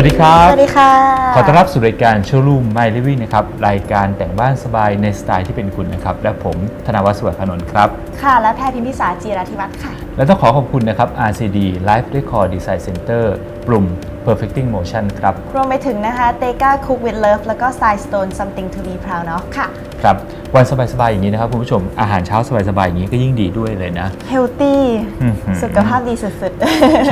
วัสดีครับ สวัสดีค่ะ ขอต้อนรับสู่รายการโชว์รูม My Living นะครับ รายการแต่งบ้านสบายในสไตล์ที่เป็นคุณนะครับ และผมธนวัฒน์สวัสดิ์พนนท์ครับ ค่ะ และแพรพิมพิสารจีราธิวัฒน์ค่ะ และต้องขอขอบคุณนะครับ RCD Life Record Design Center กลุ่ม Perfecting Motion ครับ รวมไปถึงนะคะ t e g a Cook with Love แล้วก็ Side Stone Something to be proud of ค่ะ ครับ วันสบาย ๆ อย่างนี้นะครับคุณผู้ชมอาหารเช้าสบาย ๆ อย่างนี้ก็ยิ่งดีด้วยเลยนะ Healthy อื้อหือ สุขภาพดีสุด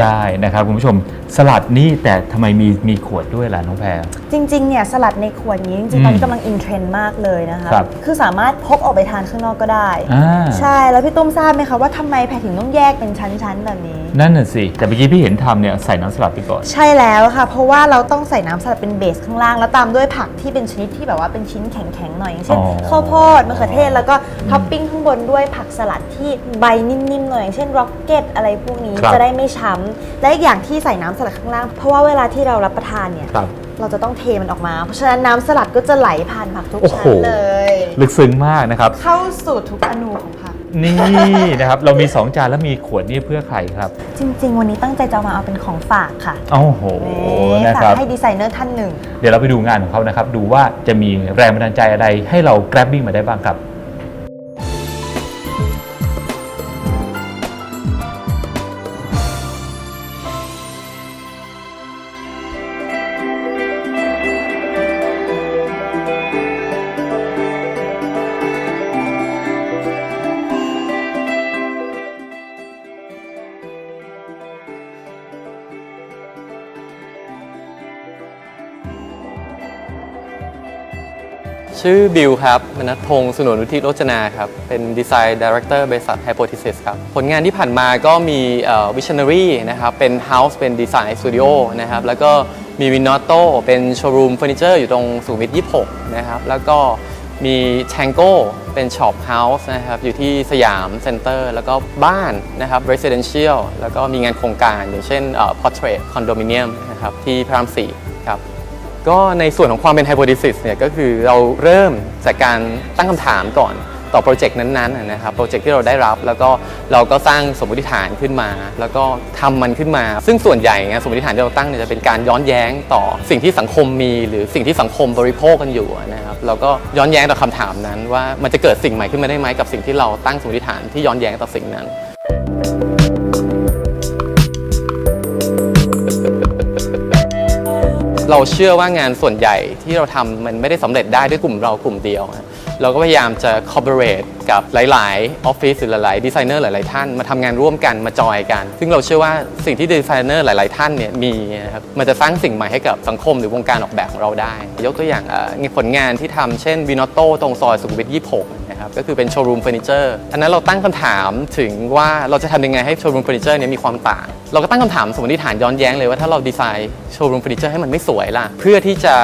ใช่นะครับคุณผู้ชมสลัดนี่แต่ทำไมมีมีขวดด้วยล่ะน้องแพร ๆ จริง ๆ เนี่ย สลัดในขวดนี้จอืริงมๆตอนนี้กำลังอินเทรนด์มากเลยนะคะครับคือสามารถพกออกไปทานข้างนอกก็ได้ อ่าใช่แล้วพี่ตุ้มทราบไหมคะว่าทำไมแพรถึงต้องแยกเป็นชั้น ๆ แบบนี้ นั่นน่ะสิ แต่เมื่อกี้พี่เห็นทำเนี่ยใส่น้ำสลัดไปก่อน ใช่แล้วค่ะ เพราะว่าเราต้องใส่น้ำสลัดเป็นเบสข้างล่าง แล้วตามด้วยผักที่เป็นชนิดที่แบบว่าเป็นชิ้นแข็งๆหน่อยอย่างเช่นอ๋อข้าวโพดมะเขือเทศแล้วก็ท็อปปิ้งข้างบนด้วยผักสลัดที่ใบนิ่มๆหน่อยอย่างเช่นร็อกเก็ตอะไรพวกนี้ครับ จะได้ไม่ช้ำและอีกอย่างที่ใส่น้ำสลัดข้างล่าง เพราะว่าเวลาที่เรารับประทานเนี่ย ครับ เราจะต้องเทมันออกมา เพราะฉะนั้นน้ำสลัดก็จะไหลผ่านผักทุกโอ้ชั้โหนเลย ลึกซึ้งมากนะครับ เข้าสู่ทุกอนูของผัก นี่นะครับ เรามี 2 จานแล้วมีขวดนี่เพื่อใครครับ จริง ๆ วันนี้ตั้งใจจะเอามาเอาเป็นของฝากค่ะโอ้โหนี่นะฝาคกรับให้ดีไซเนอร์ท่านหนึ่ง เดี๋ยวเราไปดูงานของเขานะครับ ดูว่าจะมีแรงบันดาลใจอะไรให้เรา grabbing มาได้บ้างครับ ชื่อบิลครับมนัทพงศ์สุนนวุฒิโรจนาครับ เป็นดีไซน์ดีเรคเตอร์บริษัท Hypothesis ครับ ผลงานที่ผ่านมาก็มีเอ่อ Visionary นะครับ เป็น House เป็นดีไซน์สตูดิโอนะครับ แล้วก็มี Vinotto เป็นโชว์รูมเฟอร์นิเจอร์อยู่ตรงสุขุมวิท 26 นะครับ แล้วก็มี Tango เป็นช็อปเฮาส์นะครับ อยู่ที่สยามเซ็นเตอร์ แล้วก็บ้านนะครับ Residential แล้วก็มีงานโครงการ อย่างเช่นเอ่อ Portrait Condominium นะครับที่พระราม4ครับ ก็ในส่วนของความเป็นไฮโ o ด e ซิสเนี่ยก็คือเราเริ่มจากการตั้งคำถามก่อนต่อโปรเจกต์นั้นๆนะครับโปรเจกต์ที่เราได้รับแล้วก็เราก็สร้างสมมติฐานขึ้นมา แล้วก็ทำมันขึ้นมา ซึ่งส่วนใหญ่เนี่ยสมมติฐานที่เราตั้งเนี่ยจะเป็นการย้อนแย้งต่อสิ่งที่สังคมมี หรือสิ่งที่สังคมบริโภคกันอยู่นะครับเราก็ย้อนแย้งต่อคำถามนั้น ว่ามันจะเกิดสิ่งใหม่ขึ้นมาได้ไหมกับสิ่งที่เราตั้งสมมติฐานที่ย้อนแย้งต่อสิ่งนั้น เราเชื่อว่างานส่วนใหญ่ที่เราทำมันไม่ได้สำเร็จได้ด้วยกลุ่มเรากลุ่มเดียวนะเราก็พยายามจะ collaborate กับหลาย ๆ ออฟฟิศหรือหลาย ๆ ดีไซเนอร์หลาย ๆ ท่านมาทำงานร่วมกันมาจอยกัน ซึ่งเราเชื่อว่าสิ่งที่ดีไซเนอร์หลาย ๆ ท่านเนี่ยมีนะครับมันจะสร้างสิ่งใหม่ให้กับสังคมหรือวงการออกแบบของเราได้ ยกตัวอย่างเอ่อผลงานที่ทำเช่นวินอโต้ตรงซอยสุขุมวิท 26 นะครับก็คือเป็นโชว์รูมเฟอร์นิเจอร์อันนั้นเราตั้งคำถามถึงว่าเราจะทำยังไงให้โชว์รูมเฟอร์นิเจอร์นี่ยมีความต่าง เราก็ตั้งคำถามสมมติฐานย้อนแย้งเลยว่าถ้าเราดีไซน์โชว์รูมเฟอร์นิเจอร์ให้มันไม่สวยล่ะ เพื่อที่จะ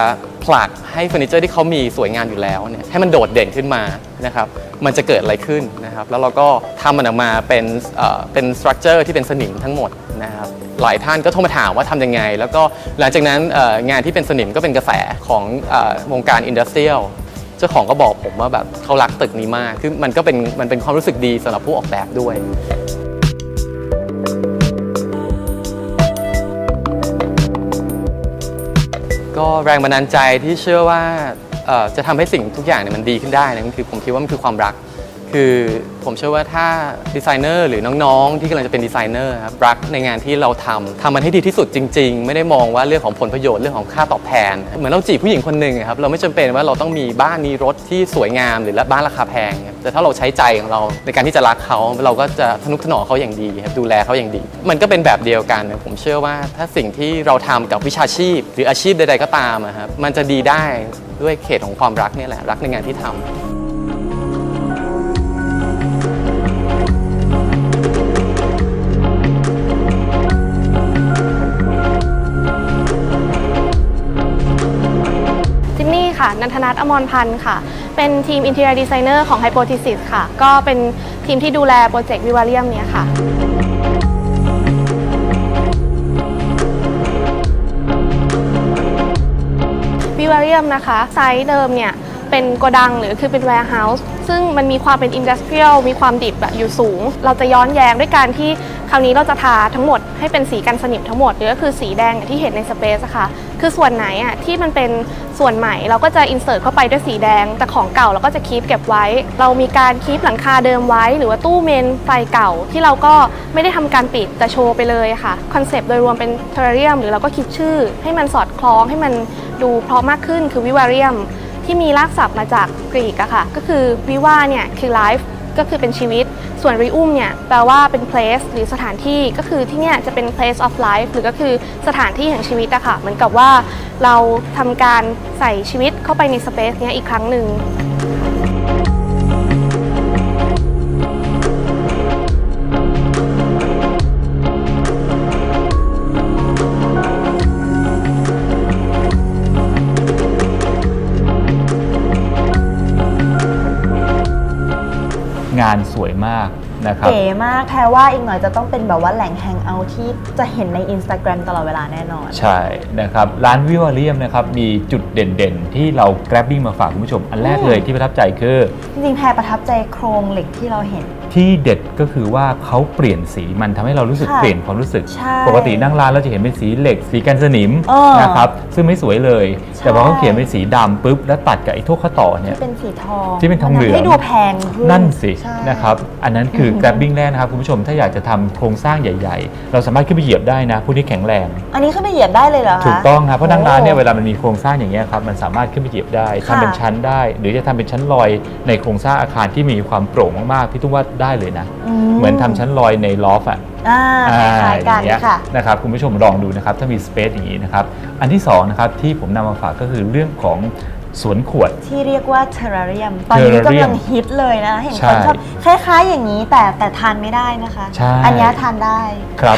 ผลักให้เฟอร์นิเจอร์ที่เขามีสวยงามอยู่แล้วเนี่ยให้มันโดดเด่นขึ้นมานะครับมันจะเกิดอะไรขึ้นนะครับแล้วเราก็ทำมันออกมาเป็นเป็นสตรัคเจอร์ที่เป็นสนิมทั้งหมดนะครับหลายท่านก็โทรมาถามว่าทำยังไง แล้วก็หลังจากนั้นงานที่เป็นสนิมก็เป็นกระแสของวงการอินดัสเทรียล จ้าของก็บอกผมว่าแบบเขารักตึกนี้มาก คือมันก็เป็นมันเป็นความรู้สึกดีสำหรับผู้ออกแบบด้วยก็แรงบันดาลใจที่เชื่อว่าจะทำให้สิ่งทุกอย่างเนี่ยมันดีขึ้นได้นะมันคือผมคิดว่ามันคือความรัก คือผมเชื่อว่าถ้าดีไซเนอร์หรือน้องๆ ที่กำลังจะเป็นดีไซเนอร์ครับรักในงานที่เราทำทำมันให้ดีที่สุดจริง ๆ ไม่ได้มองว่าเรื่องของผลประโยชน์เรื่องของค่าตอบแทน เหมือนเราจีบผู้หญิงคนหนึ่งครับเราไม่จำเป็นว่าเราต้องมีบ้านมีรถที่สวยงามหรือบ้านราคาแพง แต่ถ้าเราใช้ใจของเราในการที่จะรักเขาเราก็จะทนุถนอมเขาอย่างดีครับดูแลเขาอย่างดี มันก็เป็นแบบเดียวกันนะผมเชื่อว่าถ้าสิ่งที่เราทำกับวิชาชีพ หรืออาชีพใดๆก็ตามครับมันจะดีได้ด้วยเขตของความรักนี่แหละรักในงานที่ทำ นันทนัทอมรพันธ์ค่ะ เป็นทีม Interior Designer ของ Hypothesis ค่ะ ก็เป็นทีมที่ดูแลโปรเจกต์วิวาเรียมเนี้ยค่ะวิวาเรียมนะคะไซส์เดิมเนี่ยเป็นโกดังหรือคือเป็น warehouse ซึ่งมันมีความเป็น industrial มีความดิบแบบอยู่สูง เราจะย้อนแย้งด้วยการที่คราวนี้เราจะทาทั้งหมดให้เป็นสีกันสนิมทั้งหมดหรือก็คือสีแดงอย่างที่เห็นในสเปซอะค่ะ คือส่วนไหนอะที่มันเป็นส่วนใหม่เราก็จะ insert เข้าไปด้วยสีแดง แต่ของเก่าเราก็จะคีปเก็บไว้ เรามีการคีปหลังคาเดิมไว้ หรือว่าตู้เมนไฟเก่าที่เราก็ไม่ได้ทำการปิดแต่โชว์ไปเลยค่ะคอนเซปต์โดยรวมเป็นเทอร์เรียมหรือเราก็คิดชื่อ ให้มันสอดคล้องให้มันดูเพราะมากขึ้นคือวิวาเรียมที่มีรากศัพท์มาจากกรีกอะค่ะ ก็คือวิวาเนี่ยคือ life ก็คือเป็นชีวิต ส่วนรีอุมเนี่ย แปลว่าเป็น place หรือสถานที่ ก็คือที่เนี่ยจะเป็น place of life หรือก็คือสถานที่แห่งชีวิตอะค่ะ เหมือนกับว่าเราทำการใส่ชีวิตเข้าไปใน space เนี้ยอีกครั้งหนึ่ง เก๋มากแพรว่าอีกหน่อยจะต้องเป็นแบบว่าแหล่งแฮงเอาท์ที่จะเห็นใน Instagram ตลอดเวลาแน่นอน ใช่นะครับ ร้านวิวาเลียมนะครับ มีจุดเด่นๆ ที่เรา grabbing มาฝากคุณผู้ชม อันแรกอืมเลยที่ประทับใจคือ จริงๆแพรประทับใจโครงเหล็กที่เราเห็น ที่เด็ดก็คือว่าเขาเปลี่ยนสีมันทำให้เรารู้สึกค่ะเปลี่ยนความรู้สึก ใช่ปกตินั่งร้านเราจะเห็นเป็นสีเหล็ก สีกันสนิมเออนะครับซึ่งไม่สวยเลย ใช่ แต่พอเขาเขียนเป็นสีดำปุ๊บแล้วตัดกับไอ้โทกข้อต่อเนี่ย ที่เป็นสีทองที่เป็นทองเหลืองมัให้ดูแพงขึ้นนั่นสิใช่ นะครับ อันนั้นคือ grabbing แรกนะครับคุณผู้ชมถ้าอยากจะทำโครงสร้างใหญ่ ๆ เราสามารถขึ้นไปเหยียบได้นะผู้ที่แข็งแรง อันนี้ขึ้นไปเหยียบได้เลยเหรอคะ ถูกต้องครับเพราะนั่งร้านเนี่ยโอ้เวลามันมีโครงสร้างอย่างเงี้ยครับมันสามารถขึ้นไปเหยียบได้ค่ะทำเป็นชั้นได้ หรือจะทำเป็นชั้นลอยในโครงสร้างอาคารที่มีความโปร่งมากๆพี่ตุ้มว่าได้เลยนะ เหมือนทำชั้นลอยในลอฟอะอ่าคล้ายๆกันอย่างเงี้ยค่ะ นะครับคุณผู้ชมลองดูนะครับถ้ามีสเปซอย่างนี้นะครับอันที่สองนะครับที่ผมนำมาฝากก็คือเรื่องของ สวนขวด ที่เรียกว่าเทอร์เรียม ตอนนี้ terrarium กำลังฮิตเลยนะ เห็นใช่คนชอบคล้าย ๆ อย่างนี้แต่แต่ทานไม่ได้นะคะ ใช่ อันนี้ทานได้ ครับ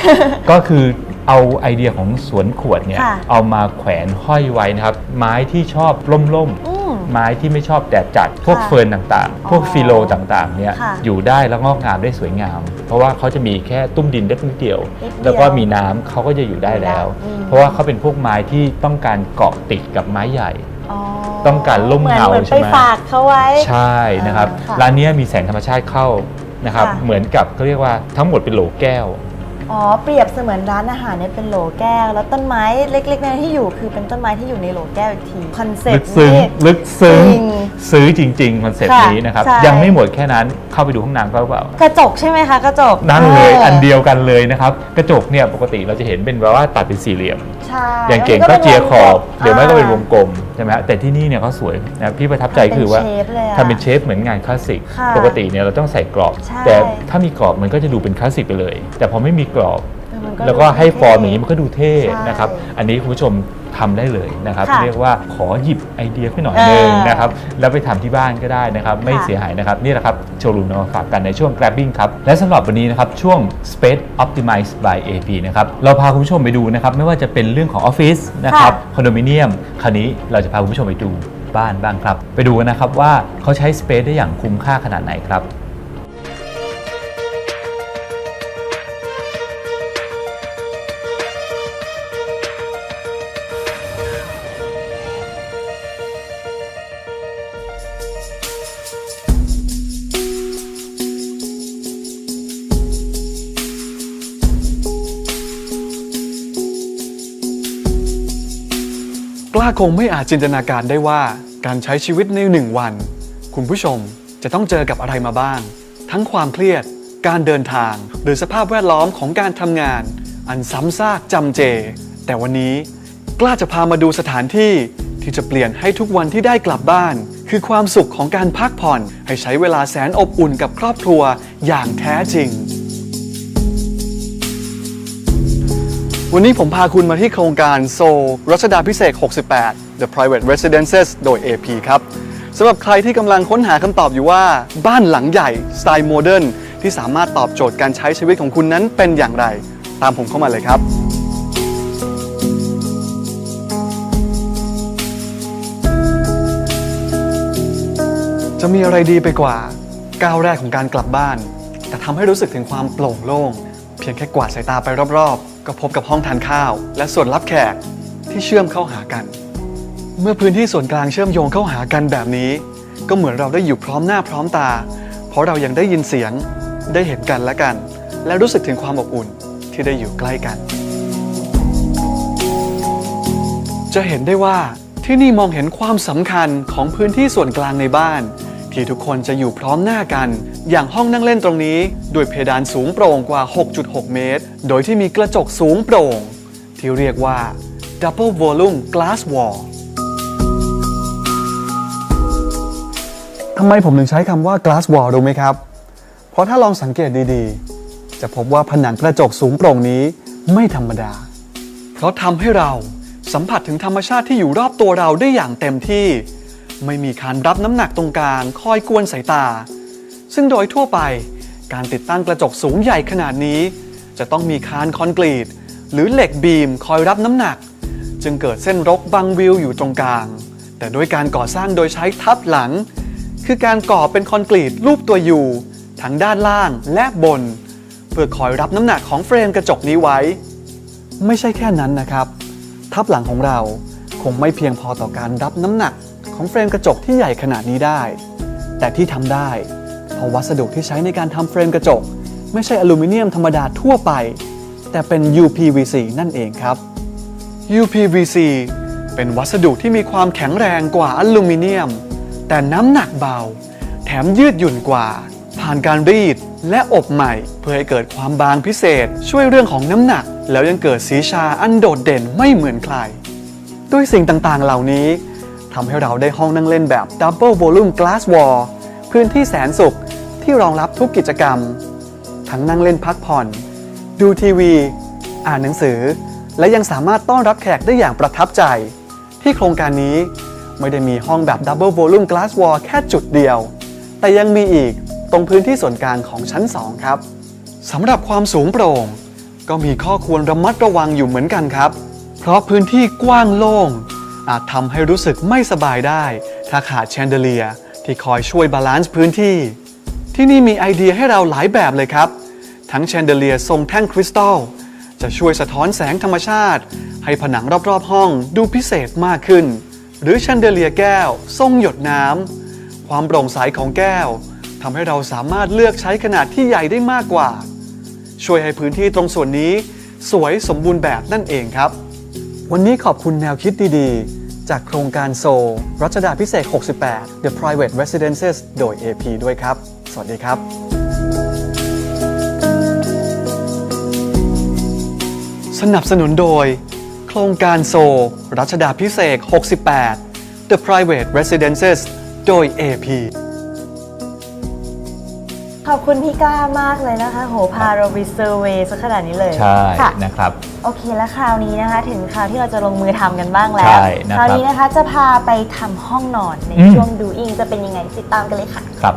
ก็คือเอาไอเดียของสวนขวดเนี่ย ค่ะ เอามาแขวนห้อยไว้นะครับ ไม้ที่ชอบร่มอืมๆไม้ที่ไม่ชอบแดดจัด พวกค่ะเฟิร์นต่างๆ พวกอ๋อฟิโลต่างๆ เนี่ย ค่ะอยู่ได้แล้วงอกงามได้สวยงาม เพราะว่าเขาจะมีแค่ตุ้มดินเล็กนิดเดียว นิดเดียวแล้วก็มีน้ำเขาก็จะอยู่ได้แล้ว อืม เพราะว่าเขาเป็นพวกไม้ที่ต้องการเกาะติดกับไม้ใหญ่ อ๋อ ต้องการร่มเงาหมือนใช่ไหมไปฝากเขาไว้ ใช่นะครับ อ่าค่ะร้านเนี้ยมีแสงธรรมชาติเข้านะครับ ค่ะ เหมือนกับเขาเรียกว่าทั้งหมดเป็นโหลแก้ว อ๋อเปรียบเสมือนร้านอาหารเนี่ยเป็นโหลแก้ว แล้วต้นไม้เล็กๆนั้นที่อยู่คือเป็นต้นไม้ที่อยู่ในโหลแก้วอีกทีคอนเซ็ปลึกต์ซึ้งนี่ ลึกซึ้งจริง ซื้อจริงๆคอนเซ็ปต์ค่ะนี้นะครับ ใช่ ยังไม่หมดแค่นั้นเข้าไปดูห้องน้ำก็เปล่ากระจกใช่ไหมคะกระจกนั่นเลยอออันเดียวกันเลยนะครับ กระจกเนี่ยปกติเราจะเห็นเป็นแบบว่าตัดเป็นสี่เหลี่ยม ใช่อย่างเก่งแล้วก็นเจียขอบหรือไม่ก็เป็นวงอ่กลมใช่ไหมฮะแต่ที่นี่เนี่ยเขาสวยนะพี่ประทับใจทำเป็นคือว่าเชฟเลยอะทำเป็นเชฟเหมือนงานคลาสสิก ค่ะปกติเนี่ยเราต้องใส่กรอบ ใช่แต่ถ้ามีกรอบมันก็จะดูเป็นคลาสสิกไปเลย แต่พอไม่มีกรอบเออ มันแล้วก็ให้ฟอร์มดูอย่างนี้มันก็ดูเท่ใช่นะครับ อันนี้คุณผู้ชมทำได้เลยนะครับ ค่ะเรียกว่าขอหยิบไอเดียขึ้นหน่อยหนึงเออนะครับ แล้วไปทำที่บ้านก็ได้นะครับ ไม่ค่ะ เสียหายนะครับ นี่แหละครับ โชว์รูมนำมาฝากกันในช่วง grabbing ครับ และสำหรับวันนี้นะครับ ช่วง space optimized by AP นะครับ เราพาคุณผู้ชมไปดูนะครับ ไม่ว่าจะเป็นเรื่องของออฟฟิศนะครับ คอนโดมิเนียมคราวนี้เราจะพาคุณผู้ชมไปดูบ้านบ้างครับ ไปดูกันนะครับว่าเขาใช้ space ได้อย่างคุ้มค่าขนาดไหนครับ กล้าคงไม่อาจจินตนาการได้ว่าการใช้ชีวิตในหนึ่งวัน คุณผู้ชมจะต้องเจอกับอะไรมาบ้าง ทั้งความเครียด การเดินทาง หรือสภาพแวดล้อมของการทำงาน อันซ้ำซากจำเจ แต่วันนี้กล้าจะพามาดูสถานที่ที่จะเปลี่ยนให้ทุกวันที่ได้กลับบ้าน คือความสุขของการพักผ่อนให้ใช้เวลาแสนอบอุ่นกับครอบครัวอย่างแท้จริง วันนี้ผมพาคุณมาที่โครงการโซรัชดาพิเศษ 68 The Private Residences โดย AP ครับสำหรับใครที่กำลังค้นหาคำตอบอยู่ว่า บ้านหลังใหญ่สไตล์โมเดิร์นที่สามารถตอบโจทย์การใช้ชีวิตของคุณนั้นเป็นอย่างไร ตามผมเข้ามาเลยครับ จะมีอะไรดีไปกว่าก้าวแรกของการกลับบ้าน แต่ทำให้รู้สึกถึงความโปร่งโล่ง เพียงแค่กวาดสายตาไปรอบๆ ก็พบกับห้องทานข้าว และส่วนรับแขกที่เชื่อมเข้าหากัน เมื่อพื้นที่ส่วนกลางเชื่อมโยงเข้าหากันแบบนี้ ก็เหมือนเราได้อยู่พร้อมหน้าพร้อมตา เพราะเรายังได้ยินเสียงได้เห็นกันและกัน และรู้สึกถึงความอบอุ่นที่ได้อยู่ใกล้กัน จะเห็นได้ว่าที่นี่มองเห็นความสำคัญของพื้นที่ส่วนกลางในบ้าน ที่ทุกคนจะอยู่พร้อมหน้ากัน อย่างห้องนั่งเล่นตรงนี้ ด้วยเพดานสูงโปร่งกว่า 6.6 เมตร โดยที่มีกระจกสูงโปร่ง ที่เรียกว่า Double Volume Glass Wall ทำไมผมถึงใช้คำว่า glass wall รู้ไหมครับ เพราะถ้าลองสังเกตดีๆ จะพบว่าผนังกระจกสูงโปร่งนี้ไม่ธรรมดา เพราะทำให้เราสัมผัสถึงธรรมชาติที่อยู่รอบตัวเราได้อย่างเต็มที่ ไม่มีคานรับน้ำหนักตรงกลางคอยกวนสายตา ซึ่งโดยทั่วไป การติดตั้งกระจกสูงใหญ่ขนาดนี้ จะต้องมีคานคอนกรีต หรือเหล็กบีมคอยรับน้ำหนัก จึงเกิดเส้นรกบังวิวอยู่ตรงกลาง แต่ด้วยการก่อสร้างโดยใช้ทับหลัง คือการก่อเป็นคอนกรีตรูปตัวยูทั้งด้านล่างและบน เพื่อคอยรับน้ำหนักของเฟรมกระจกนี้ไว้ ไม่ใช่แค่นั้นนะครับ ทับหลังของเราคงไม่เพียงพอต่อการรับน้ำหนักของเฟรมกระจกที่ใหญ่ขนาดนี้ได้ แต่ที่ทำได้ ราะวัสดุที่ใช้ในการทำเฟรมกระจก ไม่ใช่อลูมิเนียมธรรมดาทั่วไป แต่เป็น UPVC นั่นเองครับ UPVC เป็นวัสดุที่มีความแข็งแรงกว่าอลูมิเนียม แต่น้ำหนักเบา แถมยืดหยุ่นกว่า ผ่านการรีดและอบใหม่ เพื่อให้เกิดความบางพิเศษ ช่วยเรื่องของน้ำหนัก แล้วยังเกิดสีชาอันโดดเด่นไม่เหมือนใคร ด้วยสิ่งต่างๆเหล่านี้ทำให้เราได้ห้องนั่งเล่นแบบ Double Volume Glass Wall พื้นที่แสนสุข ที่รองรับทุกกิจกรรม ทั้งนั่งเล่นพักผ่อน ดูทีวี อ่านหนังสือ และยังสามารถต้อนรับแขกได้อย่างประทับใจ ที่โครงการนี้ไม่ได้มีห้องแบบ Double Volume Glass Wall แค่จุดเดียว แต่ยังมีอีกตรงพื้นที่ส่วนกลางของชั้น 2 ครับสำหรับความสูงโปร่ง ก็มีข้อควรระมัดระวังอยู่เหมือนกันครับ เพราะพื้นที่กว้างโล่ง อาจทำให้รู้สึกไม่สบายได้ ถ้าขาดแชนเดเลีย ที่คอยช่วยบาลานซ์พื้นที่ ที่นี่มีไอเดียให้เราหลายแบบเลยครับ ทั้งแชนเดเลียทรงแท่งคริสตัล จะช่วยสะท้อนแสงธรรมชาติ ให้ผนังรอบๆห้องดูพิเศษมากขึ้น หรือแชนเดเลียแก้ว ทรงหยดน้ำ ความโปร่งใสของแก้วทำให้เราสามารถเลือกใช้ขนาดที่ใหญ่ได้มากกว่า ช่วยให้พื้นที่ตรงส่วนนี้ สวยสมบูรณ์แบบนั่นเองครับ วันนี้ขอบคุณแนวคิดดีๆ จากโครงการโซลรัชดาพิเศษก68 The Private Residences โดย AP ด้วยครับ สวัสดีครับสนับสนุนโดย โครงการโซลรัชดาพิเศษก68 The Private Residences โดย AP ขอบคุณพี่ก้ามากเลยนะคะ โหพาเราไปเซอร์เวย์ซะขนาดนี้เลยใช่ค่ะนะครับ โอเคแล้วคราวนี้นะคะ ถึงคราวที่เราจะลงมือทำกันบ้างแล้ใช่วนะครับคราวนี้นะคะจะพาไปทำห้องนอนในอืมช่วงดูอิงจะเป็นยังไงติดตามกันเลยค่ะ ครับ